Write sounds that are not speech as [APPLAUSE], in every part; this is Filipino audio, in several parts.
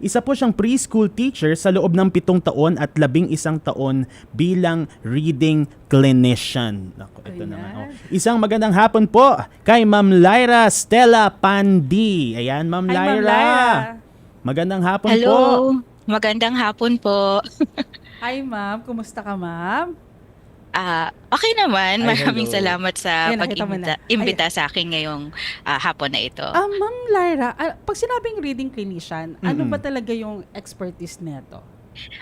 Isa po siyang preschool teacher sa loob ng pitong taon at labing isang taon bilang reading clinician. Ako, ito Ayan. naman. Oh. Isang magandang hapon po kay Ma'am Lyra Stella Pandi. Ayan, Ma'am Hi, Ma'am Lyra. Lyra. Magandang hapon po. Hello, magandang hapon po. [LAUGHS] Hi, ma'am. Kumusta ka, ma'am? Ah, okay naman. Ay, Maraming hello. salamat sa Ayan, nakita mo na. pag-imbita imbita sa akin ngayong ah, hapon na ito. Ah, ma'am Lyra, ah, pag sinabing reading clinician, ano Mm-mm. ba talaga yung expertise neto?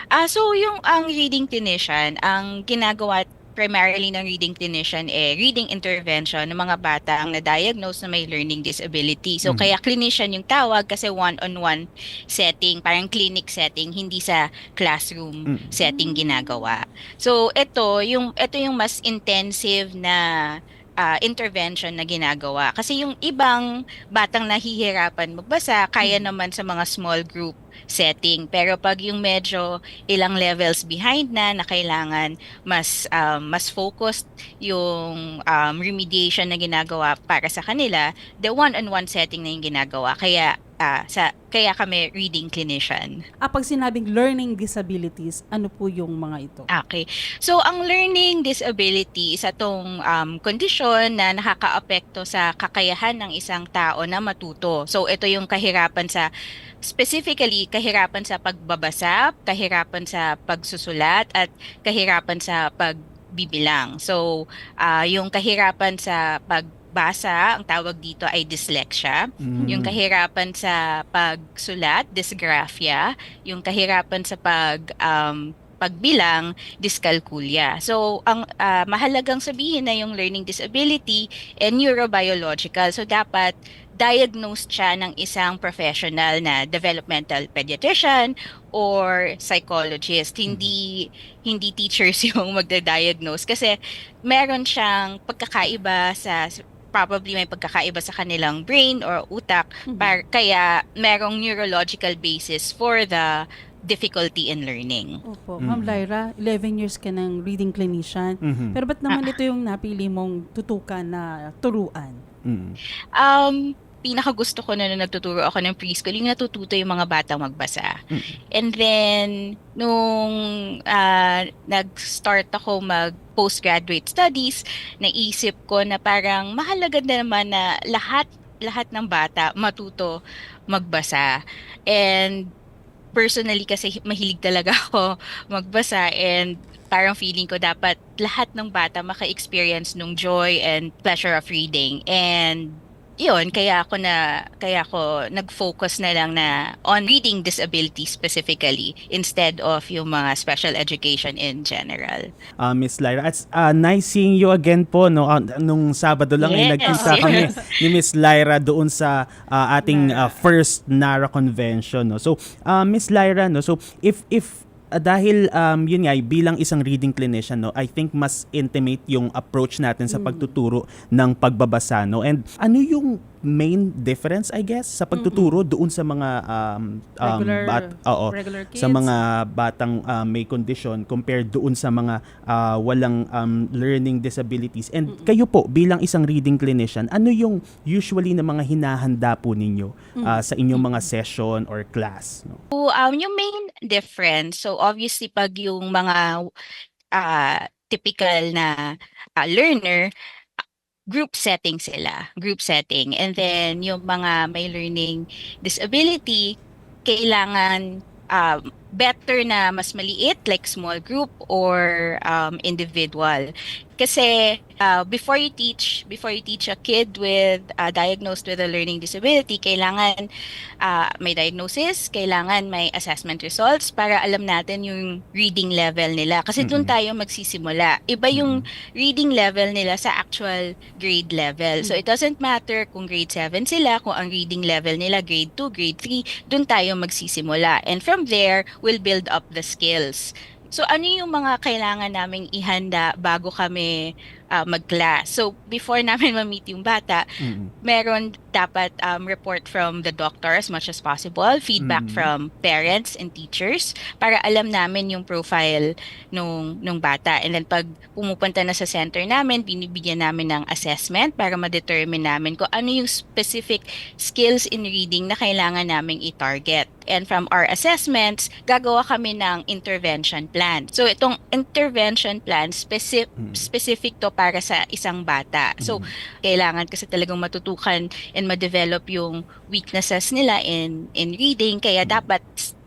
Ah, so yung ang reading clinician, ang ginagawa primarily ng reading clinician eh reading intervention ng mga bata ang na-diagnose na may learning disability. So Mhm. kaya clinician yung tawag kasi one-on-one setting, parang clinic setting, hindi sa classroom Mm. setting ginagawa. So ito yung ito yung mas intensive na ah, intervention na ginagawa. Kasi yung ibang batang nahihirapan magbasa, kaya naman sa mga small group setting. Pero pag yung medyo ilang levels behind na na kailangan mas um, mas focused yung um, remediation na ginagawa para sa kanila, the one-on-one setting na yung ginagawa. Kaya ah, sa kaya kami reading clinician. Ah, pag sinabing learning disabilities, ano po yung mga ito? Okay. So, ang learning disability isa tong um, kondisyon na nakakaapekto sa kakayahan ng isang tao na matuto. So, ito yung kahirapan sa, specifically, kahirapan sa pagbabasa, kahirapan sa pagsusulat, at kahirapan sa pagbibilang. So, ah, yung kahirapan sa pagbasa, ang tawag dito ay dyslexia. Mm. Yung kahirapan sa pagsulat, dysgraphia. Yung kahirapan sa pag um, pagbilang, dyscalculia. So, ang ah, mahalagang sabihin na yung learning disability and neurobiological. So, dapat diagnosed siya ng isang professional na developmental pediatrician or psychologist. Hindi hindi teachers [LAUGHS] yung magda-diagnose kasi meron siyang pagkakaiba sa probably may pagkakaiba sa kanilang brain or utak Mhm. par, kaya merong neurological basis for the difficulty in learning. Opo. Mm. Ma'am Lyra, 11 years ka ng reading clinician. Mhm. Pero ba't naman ito yung napili mong tutukan na turuan? Mm. Um, pinaka gusto ko na nung nagtuturo ako ng preschool, yung natututo yung mga batang magbasa. Mm. And then, nung ah, nag-start ako mag postgraduate studies, naisip ko na parang mahalaga na naman na lahat lahat ng bata matuto magbasa. And personally kasi mahilig talaga [LAUGHS] ako magbasa and parang feeling ko dapat lahat ng bata maka-experience nung joy and pleasure of reading. And yun, kaya ako na kaya ako nag-focus na lang na on reading disability specifically instead of yung mga special education in general. Ah, Miss Lyra. At ah, nice seeing you again po no Ah, nung Sabado lang ay Yes, nagkita yes. kami ni Miss Lyra doon sa ah, ating ah, first NARA convention no. So ah, Miss Lyra no. So if if ah, dahil um, yun nga bilang isang reading clinician no, I think mas intimate yung approach natin sa pagtuturo ng pagbabasa no. And ano yung main difference I guess sa pagtuturo doon sa mga um, um, Regular, bat- oo, regular kids? sa mga batang uh, may condition compared doon sa mga uh, walang um, learning disabilities. And kayo po bilang isang reading clinician, ano yung usually na mga hinahanda po ninyo uh, sa inyong mga session or class? No? So, um, yung main difference, so obviously pag yung mga ah, typical na ah, learner, group setting sila, group setting. And then yung mga may learning disability, kailangan um, better na mas maliit like small group or um, individual. Kasi uh, before you teach, before you teach a kid with uh, diagnosed with a learning disability, kailangan ah, may diagnosis, kailangan may assessment results para alam natin yung reading level nila. Kasi doon tayo magsisimula. Iba yung reading level nila sa actual grade level. So it doesn't matter kung grade 7 sila, kung ang reading level nila grade 2, grade 3, doon tayo magsisimula. And from there, we'll build up the skills. So ano yung mga kailangan naming ihanda bago kami ah, mag-class. So before namin [LAUGHS] ma-meet yung bata, Mm-mm. meron dapat um, report from the doctor as much as possible, feedback Mm. from parents and teachers para alam namin yung profile nung nung bata. And then pag pumupunta na sa center namin, binibigyan namin ng assessment para ma-determine namin kung ano yung specific skills in reading na kailangan naming i-target. And from our assessments, gagawa kami ng intervention plan. So itong intervention plan specific Mm. specific to para sa isang bata. So Mm. kailangan kasi talagang matutukan and ma-develop yung weaknesses nila in in reading kaya Mm. dapat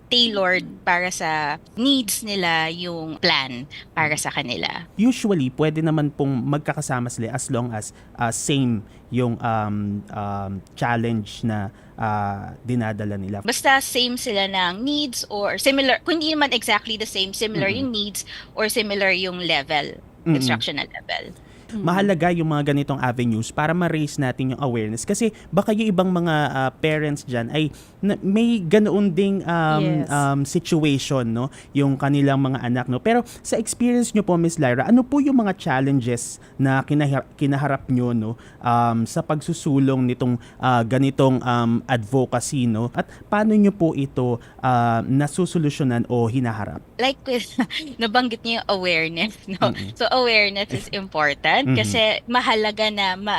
tailored para sa needs nila yung plan para sa kanila. usually pwede naman pong magkakasama sila as long as uh, same yung um, um, challenge na uh, dinadala nila. Basta same sila ng needs or similar, kung hindi naman exactly the same, similar Mm-mm. yung needs or similar yung level. Instructional level. Mm. Mahalaga yung mga ganitong avenues para ma-raise natin yung awareness kasi baka yung ibang mga uh, parents dyan ay na- may ganoon ding um, Yes. um, situation no yung kanilang mga anak no pero sa experience nyo po Miss Lyra ano po yung mga challenges na kinahar- kinaharap nyo no um, sa pagsusulong nitong uh, ganitong um, advocacy no at paano nyo po ito uh, nasusolusyonan o hinaharap like [LAUGHS] nabanggit niyo yung awareness, no? Mm-mm. So awareness is important Mhm. kasi mahalaga na ma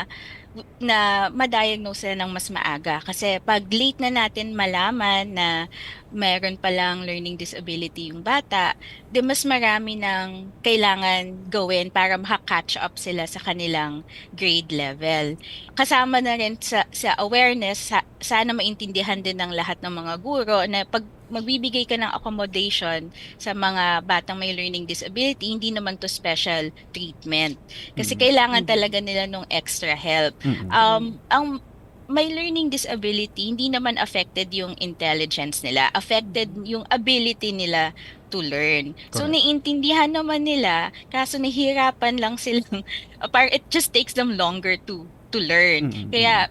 na ma-diagnose sila ng mas maaga kasi pag late na natin malaman na meron palang learning disability yung bata, di mas marami ng kailangan gawin para maka-catch up sila sa kanilang grade level. Kasama na rin sa, sa awareness, sa, sana maintindihan din ng lahat ng mga guro na pag magbibigay ka ng accommodation sa mga batang may learning disability, hindi naman to special treatment. Kasi Mm. kailangan Mm. talaga nila ng extra help. Mm-mm. Um, ang may learning disability, hindi naman affected yung intelligence nila. Affected yung ability nila to learn. So, Correct. naiintindihan naman nila, kaso nahihirapan lang silang, [LAUGHS] par it just takes them longer to to learn. Mm-mm. Kaya,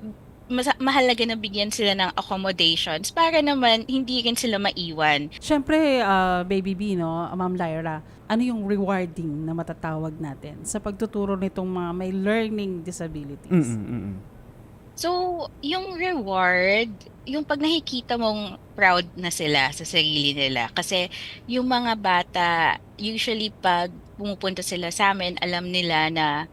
mas, mahalaga na bigyan sila ng accommodations para naman hindi rin sila maiwan. Siyempre, ah, Baby B, no, Ma'am Lyra, ano yung rewarding na matatawag natin sa pagtuturo nitong mga may learning disabilities? Mm-mm, mm-mm. So, yung reward, yung pag nakikita mong proud na sila sa sarili nila. Kasi yung mga bata, usually pag pumupunta sila sa amin, alam nila na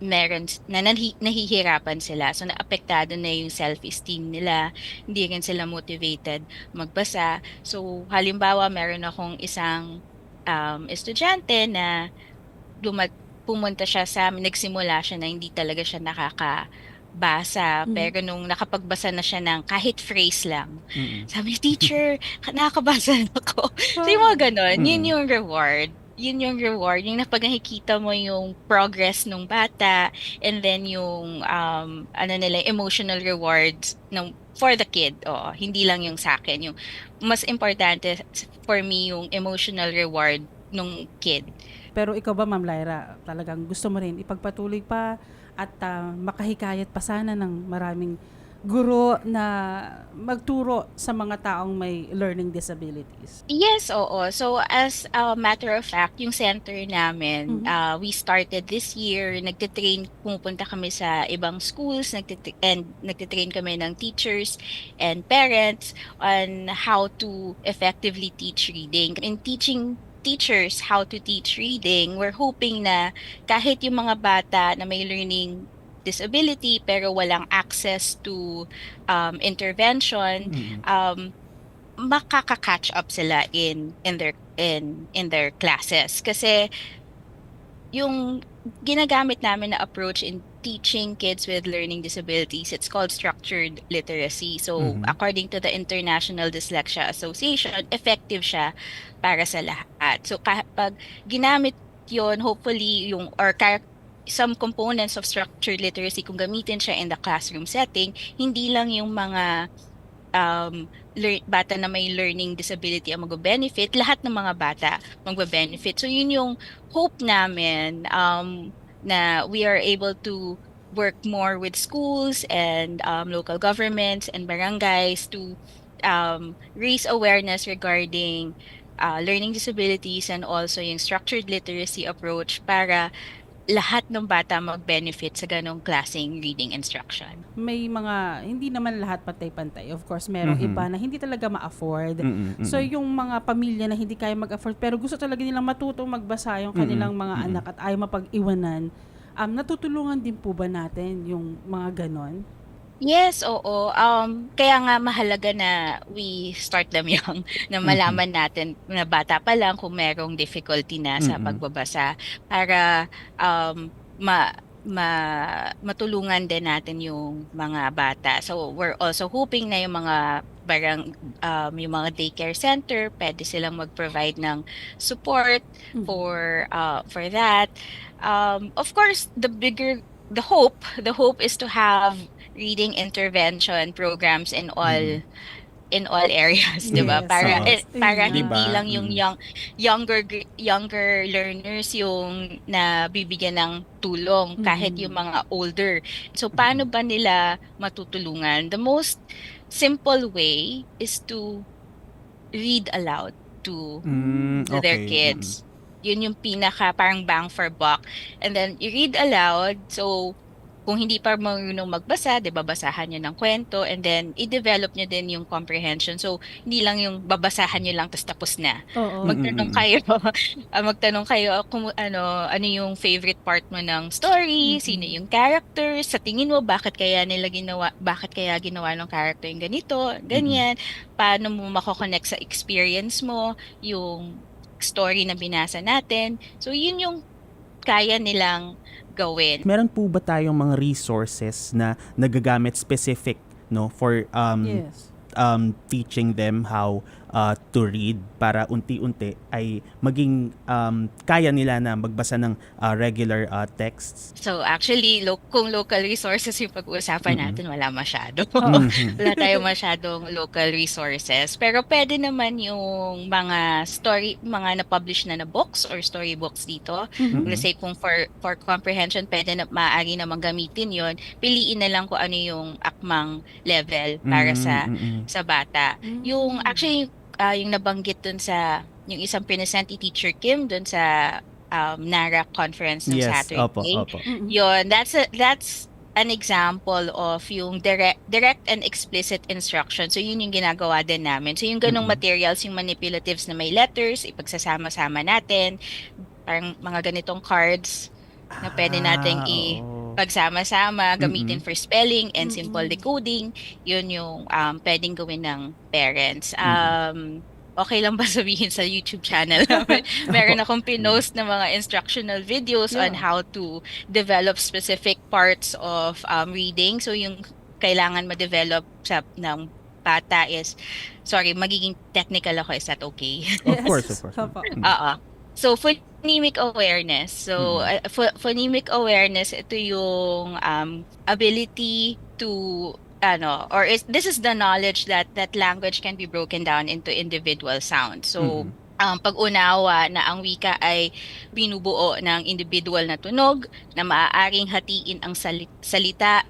meron, na nahi, nahihirapan sila. So, naapektado na yung self-esteem nila. Hindi rin sila motivated magbasa. So, halimbawa, meron akong isang um, estudyante na lumat, pumunta siya sa amin, nagsimula siya na hindi talaga siya nakakabasa. Mhm. Pero nung nakapagbasa na siya ng kahit phrase lang, Mm-mm. sabi, teacher, [LAUGHS] nakakabasa na ako. So yung mga ganon, yun Mm. yung reward. Yun yung reward. Yung napag nakikita mo yung progress ng bata and then yung um, ano nila, emotional rewards ng, for the kid. Oo, hindi lang yung sa akin. Yung mas importante for me yung emotional reward ng kid. Pero ikaw ba, Ma'am Lyra, talagang gusto mo rin ipagpatuloy pa at ah, makahikayat pa sana ng maraming guro na magturo sa mga taong may learning disabilities? Yes, oo. So as a matter of fact, yung center namin, Mhm. uh, we started this year, nagtitrain, pumupunta kami sa ibang schools, nagtit- and nagtitrain kami ng teachers and parents on how to effectively teach reading. In teaching teachers how to teach reading, we're hoping na kahit yung mga bata na may learning disability pero walang access to um, intervention, Mm-mm. um makaka-catch up sila in in their in in their classes kasi yung ginagamit namin na approach in teaching kids with learning disabilities it's called structured literacy so Mhm. according to the International Dyslexia Association effective siya para sa lahat so kapag ginamit yon hopefully yung or ka- some components of structured literacy kung gamitin siya in the classroom setting hindi lang yung mga um, lear- bata na may learning disability ang mag-benefit, lahat ng mga bata mag-benefit. So yun yung hope namin um, na we are able to work more with schools and um, local governments and barangays to um, raise awareness regarding uh, learning disabilities and also yung structured literacy approach para lahat ng bata mag-benefit sa ganong klaseng reading instruction. May mga, hindi naman lahat pantay-pantay. Of course, merong Mhm. iba na hindi talaga ma-afford. Mm-mm. So yung mga pamilya na hindi kaya mag-afford pero gusto talaga nilang matutong magbasa yung kanilang mga mm-mm. anak at ayaw mapag-iwanan, um, natutulungan din po ba natin yung mga ganon? Yes, oo. Um, kaya nga mahalaga na we start them [LAUGHS] young, na malaman natin na bata pa lang kung merong difficulty na sa Mhm. pagbabasa para um, ma, ma, matulungan din natin yung mga bata. So we're also hoping na yung mga barang um, yung mga daycare center, pwede silang mag-provide ng support Mhm. for uh, for that. Um, of course, the bigger the hope, the hope is to have reading intervention programs in all in all areas, 'di ba? Yes, Para eh, para Diba? hindi lang yung Mm. young younger younger learners yung nabibigyan ng tulong kahit Mhm. yung mga older. So paano ba nila matutulungan? The most simple way is to read aloud to Mm, to their okay, kids. Yun yung pinaka parang bang for buck. And then you read aloud. So kung hindi pa marunong magbasa, 'di ba, basahan niyo ng kwento and then i-develop niyo din yung comprehension. So hindi lang yung babasahan niyo lang tapos tapos na. Oo. Mag- [LAUGHS] Magtanong kayo, ah, magtanong kayo kung ano ano yung favorite part mo ng story, Mhm. sino yung character, sa tingin mo bakit kaya nila ginawa bakit kaya ginawa ng character yung ganito, ganyan, paano mo mako-connect sa experience mo yung story na binasa natin. So yun yung kaya nilang gawin. Meron po ba tayong mga resources na nagagamit specific no for um yes. um teaching them how uh, to read para unti-unti ay maging um kaya nila na magbasa ng uh, regular uh, texts. So actually, lo- kung local resources yung pag-uusapan Mhm. natin, wala masyado. [LAUGHS] Mhm. wala tayong masyadong local resources. Pero pwede naman yung mga story, mga na-publish na na books or storybooks dito. Mhm. Let's say kung for for comprehension, pwede na maaari namang gamitin yon. Piliin na lang kung ano yung akmang level para sa Mm, mm, mm. sa bata. Mm. Yung actually ah, yung nabanggit dun sa yung isang present ni Teacher Kim dun sa um, NARA conference ng Yes, Saturday. opo, opo. Yun, that's a, that's an example of yung direct direct and explicit instruction. So yun yung ginagawa din namin. So yung ganong Mhm. materials, yung manipulatives na may letters, ipagsasama-sama natin. Parang mga ganitong cards na pwede nating Ah, i- oo. Pagsama-sama, gamitin Mm-mm. for spelling and Mm-mm. simple decoding. Yun yung um, pwedeng gawin ng parents. Um, okay lang ba [LAUGHS] sabihin sa YouTube channel [LAUGHS] namin? Meron akong pinost na mga instructional videos on Yeah. how to develop specific parts of um, reading. So yung kailangan ma-develop sa ng bata is, sorry, magiging technical ako. Is that okay? Of Yes. course, of course. Opo. Mm. [LAUGHS] Oo. So, phonemic awareness. So, uh, pho- phonemic awareness, ito yung um, ability to ano or is this is the knowledge that that language can be broken down into individual sounds. So, Mhm. um, pag-unawa na ang wika ay binubuo ng individual na tunog na maaaring hatiin ang sali- salita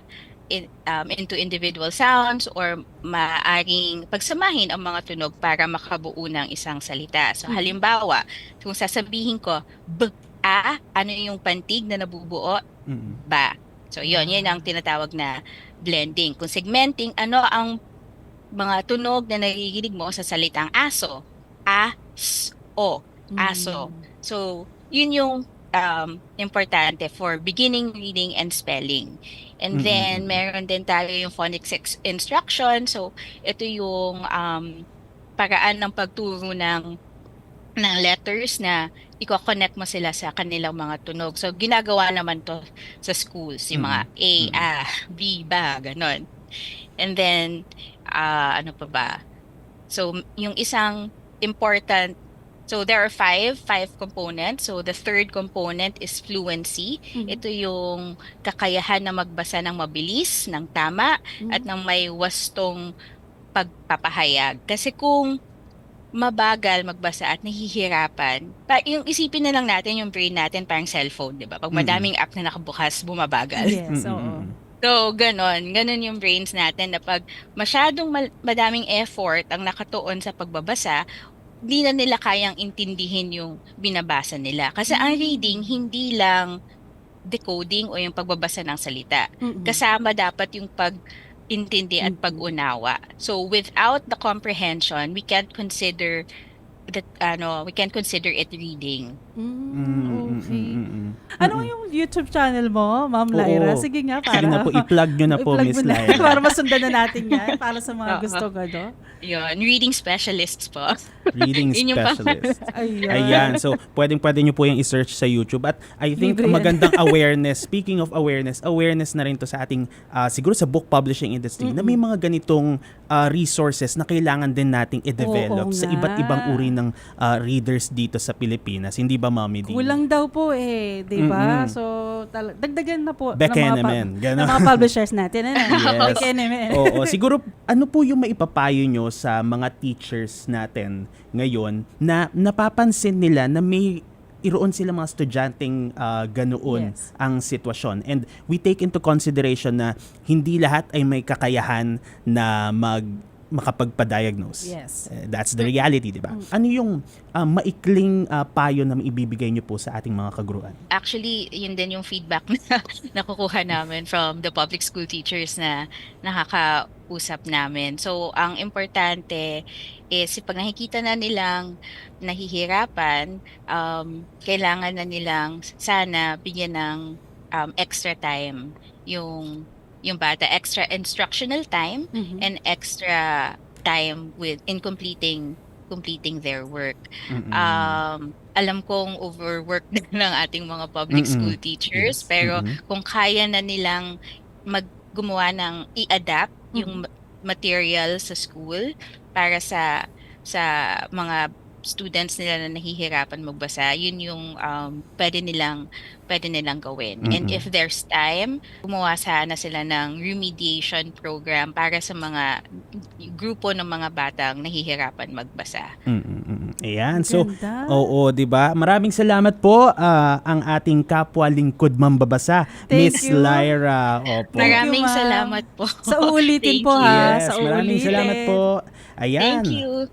in, um, into individual sounds or maaaring pagsamahin ang mga tunog para makabuo ng isang salita. So Mhm. halimbawa, kung sasabihin ko b a ano yung pantig na nabubuo Mm. ba. So yun, yun ang tinatawag na blending. Kung segmenting, ano ang mga tunog na naririnig mo sa salitang aso? A, s, o. Aso. Mm. So, yun yung um, importante for beginning reading and spelling. And Mm, then, mm, mm. meron din tayo yung phonics ex- instruction. So, ito yung um, paraan ng pagturo ng ng letters na i-connect mo sila sa kanilang mga tunog. So, ginagawa naman to sa schools. Yung mga A, Mm. A, B, ba, ganon. And then, ah, ano pa ba? So, yung isang important So there are five, five components. So the third component is fluency. Mhm. Ito yung kakayahan na magbasa ng mabilis, ng tama, Mhm. at ng may wastong pagpapahayag. Kasi kung mabagal magbasa at nahihirapan, pa, yung isipin na lang natin yung brain natin parang cellphone, di ba? Pag Mm. madaming app na nakabukas, bumabagal. Yes, Mm, oo. mm, mm. So, ganon. Ganon yung brains natin na pag masyadong mal- madaming effort ang nakatuon sa pagbabasa, hindi na nila kayang intindihin yung binabasa nila. Kasi ang Mm. reading, hindi lang decoding o yung pagbabasa ng salita. Mm-mm. Kasama dapat yung pag-intindi at Mhm. pag-unawa. So without the comprehension, we can't consider that ano, we can't consider it reading. Mm, okay. mm, mm. Ano yung YouTube channel mo, Ma'am Lyra? Oo. Sige nga, para. Sige na po, i-plug nyo na po, Miss. Lyra. [LAUGHS] para masundan na natin yan. Para sa mga Oo. gusto ko, no? Yun, reading specialists po. Reading [LAUGHS] Yun yung specialist. Ayan. Ayan. So, pwedeng pwede nyo po yung i-search sa YouTube. At I think Libre yan. magandang [LAUGHS] awareness. Speaking of awareness, awareness na rin to sa ating, ah, siguro sa book publishing industry, na may mga ganitong ah, resources na kailangan din nating i-develop Oo sa nga. iba't ibang uri ng ah, readers dito sa Pilipinas. Hindi ba, Mami D? Kulang daw po eh, di ba? Mm-mm. So, tal- dagdagan na po ng, mga ganon. ng mga publishers natin. Ano? [LAUGHS] Yes. Oo, [LAUGHS] siguro ano po yung maipapayo nyo sa mga teachers natin ngayon na napapansin nila na may iroon sila mga estudyanteng ah, ganoon Yes. ang sitwasyon. And we take into consideration na hindi lahat ay may kakayahan na mag makapagpa-diagnose. Yes. Eh, that's the reality, di ba? Ano yung ah, maikling ah, payo na maibibigay nyo po sa ating mga kaguruan? Actually, yun din yung feedback [LAUGHS] na nakukuha namin from the public school teachers na nakakausap namin. So, ang importante is pag nakikita na nilang nahihirapan, um, kailangan na nilang sana bigyan ng um, extra time yung yung bata, extra instructional time Mhm. and extra time with in completing completing their work. Mm-mm. Um, alam kong overwork [LAUGHS] na ng ating mga public Mm-mm. school teachers, Yes. pero Mhm. kung kaya na nilang maggumawa ng i-adapt yung ma- material sa school para sa sa mga students nila na nahihirapan magbasa, yun yung um, pwede nilang pwede nilang gawin. And Mm-mm. if there's time, gumawa sana sila ng remediation program para sa mga grupo ng mga batang nahihirapan magbasa. Mm-mm-mm. Ayan. So, Ganda. Oo, 'di ba? Maraming salamat po ah, ang ating kapwa lingkod mambabasa, Miss you. Lyra. Opo. Maraming ma'am. salamat po. Sa uulitin [LAUGHS] Thank po you. ha. Yes, Sa maraming uulitin. salamat po. Ayan. Thank you.